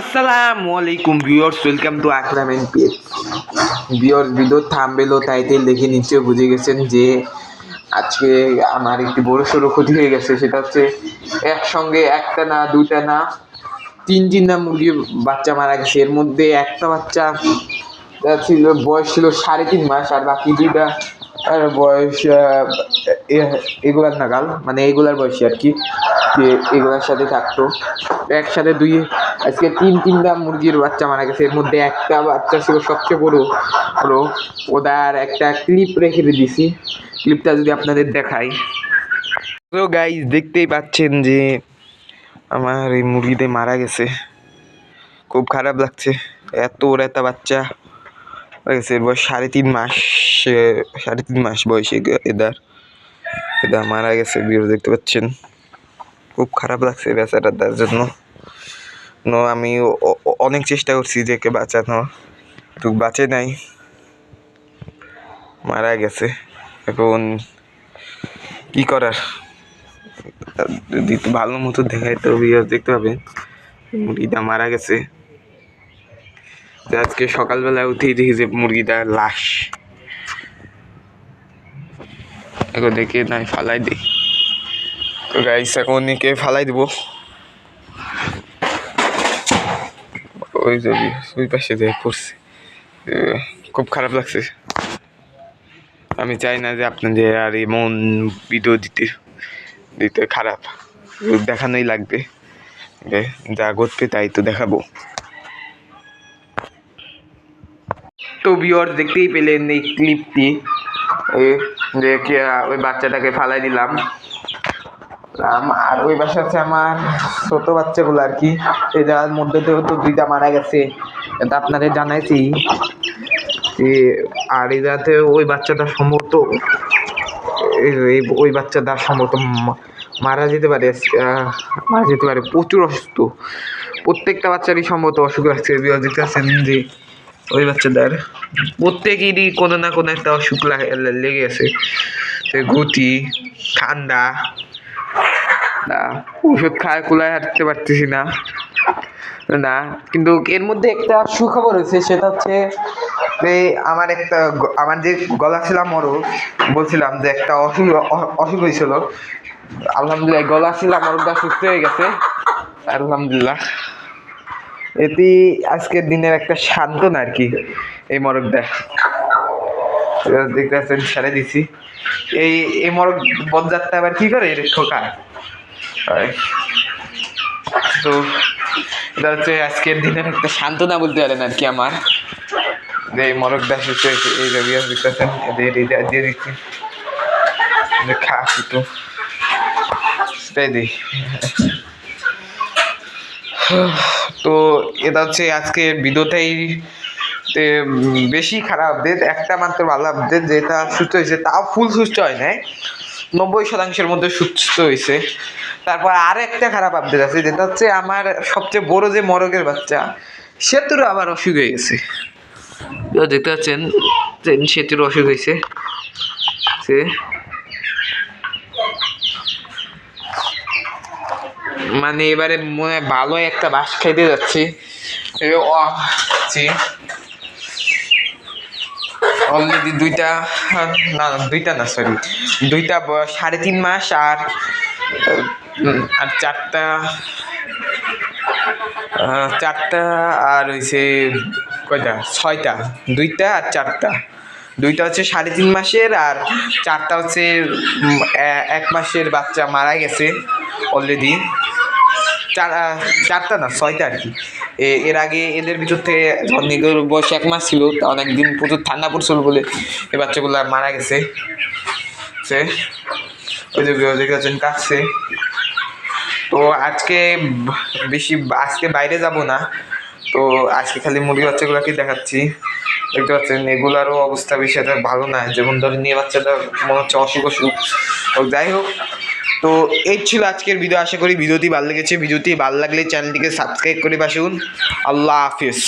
আসসালামু আলাইকুম viewers, welcome to Akram and PS viewers, video thumbnail O title দেখে নিশ্চয়ই বুঝে গেছেন যে আজকে আমার একটি বড় সড়ো ক্ষতি হয়ে গেছে, সেটা হচ্ছে একসঙ্গে একটা না, দুইটা না তিন তিনটা মুরগির বাচ্চা মারা গেছে। এর মধ্যে একটা বাচ্চা ছিল, বয়স ছিল সাড়ে তিন মাস, আর বাকি দুইটা বয়স এগুলার নাগাল মানে এগুলার বয়সী আর কি। এগুলার সাথে থাকতো। একসাথে দুই, আজকে তিন তিনটা মুরগির বাচ্চা মারা গেছে। এর মধ্যে একটা বাচ্চা ছিল সবচেয়ে বড়। হলো ওদার একটা ক্লিপ রেখে দিয়েছি ক্লিপটা যদি আপনাদের দেখাই। তো গাইজ দেখতেই পাচ্ছেন যে আমার এই মুরগিতে মারা গেছে। খুব খারাপ লাগছে। এত, ওর একটা বাচ্চা হয়ে গেছে। এর বয়স সাড়ে তিন মাস। সাড়ে তিন মাস বয়সে এদার। এটা মারা গেছে ভিডিও দেখতে পাচ্ছেন। খুব খারাপ লাগছে বেচারাটার জন্য। নো, আমি অনেক চেষ্টা করছি যে কে বাঁচানো তো বাঁচে নাই। মারা গেছে। এখন কি করার? যদি ভালো মতো দেখায় তো দেখতে পাবেন। মুরগিটা মারা গেছে। আজকে সকালবেলা উঠেই দেখি যে মুরগিটা লাশ। এখন দেখে নাই, ফালাই দিই। তো গাইস এখন একে ফালাই দিব। ওই যে ওই পাশে যে করছে খুব খারাপ লাগছে। আমি চাই না যে আপনাদের আর এমন ভিডিও দিতে দিতে খারাপ। দেখানোই লাগবে। যা ঘটবে তাই তো দেখাবো। তো বিয়র দেখতেই পেলেন এই ক্লিপটি যে ওই বাচ্চাটাকে ফালাই দিলাম। আর ওই বাসা আছে আমার ছোট বাচ্চাগুলো আর কি। এই জায়গার মধ্যে তো দুইটা মারা গেছে। এটা আপনাদের জানাইছি যে, আর জায়গাতে ওই বাচ্চাটা সম্ভবত ওই বাচ্চাটা সম্ভবত মারা যেতে পারে মারা যেতে পারে। প্রচুর অসুস্থ। প্রত্যেকটা বাচ্চারই সম্ভবত অসুখ লাগছে দেখতে পাচ্ছেন যে, ওই বাচ্চাদের প্রত্যেকেরই কোনো না কোনো একটা অসুখ লাগে- লেগে আছে। গুটি ঠান্ডা না, ওষুধ খায়, কুলায় হাঁটতে পারতেছি না। না, কিন্তু এর মধ্যে একটা সুখবর হয়েছে, সেটা হচ্ছে আমার একটা আমার যে গলা ছিল মরো বলছিলাম যে একটা অসুখ অসুখ হয়েছিল। আলহামদুলিল্লাহ গলা ছিল মরদা সুস্থ হয়ে গেছে। আলহামদুলিল্লাহ। এটি আজকের দিনের একটা সান্ত্বনা আর কি, এই মরকটা। দেখতে পাচ্ছেন ছেড়ে দিছি এই এই মরক বদযাত্রা আবার কি করে? হয়। তো এটা হচ্ছে আজকের দিনের একটা সান্ত্বনা বলতে পারেন আর কি আমার। যে মরক দাস হচ্ছে এই রবি দেখতেছেন দিয়ে দিচ্ছি। খা একটু সেটাই দিই। তো এটা হচ্ছে আজকে ভিডিওটাই বেশি খারাপ আপডেট একটা মাত্র ভালো আপডেট যেটা সুস্থ হয়েছে তাও ফুল সুস্থ হয় নাই। নব্বই শতাংশের মধ্যে সুস্থ হয়েছে। তারপর আর একটা খারাপ আপডেট আছে, যেটা হচ্ছে আমার সবচেয়ে বড় যে মরগের বাচ্চা সেতুর আবার অসুখ হয়ে গেছে। দেখতে পাচ্ছেন সেতুর অসুখ হয়েছে। সে মানে এবারে মনে ভালো একটা বাস খাইতে যাচ্ছি। অলরেডি দুইটা, না দুইটা না সরি দুইটা সাড়ে তিন মাস আর আর চারটা চারটা আর হয়েছে কয়টা ছয়টা দুইটা আর চারটা দুইটা হচ্ছে সাড়ে তিন মাসের আর চারটা হচ্ছে এক মাসের বাচ্চা মারা গেছে অলরেডি চার চারটা না ছয়টা আর কি এর আগে এদের ভিতর থেকে যখন এদের বয়স এক মাস ছিল তা অনেকদিন প্রচুর ঠান্ডা পড়ছিল বলে এই বাচ্চাগুলো মারা গেছে সে ওই যে পাচ্ছেন কাটছে তো আজকে বেশি আজকে বাইরে যাব না। তো আজকে খালি মুরগি বাচ্চাগুলোকে দেখাচ্ছি। দেখতে পাচ্ছেন, এগুলারও অবস্থা বেশি একটা ভালো না। যেমন ধরেন নিয়ে বাচ্চাটা মনে হচ্ছে অসুখ অসুখ তো যাই হোক, তো এই ছিল আজকের ভিডিও। আশা করি ভিডিওটি ভালো লেগেছে। ভিডিওটি ভালো লাগলে চ্যানেলটিকে সাবস্ক্রাইব করে বাসুন আল্লাহ হাফিজ।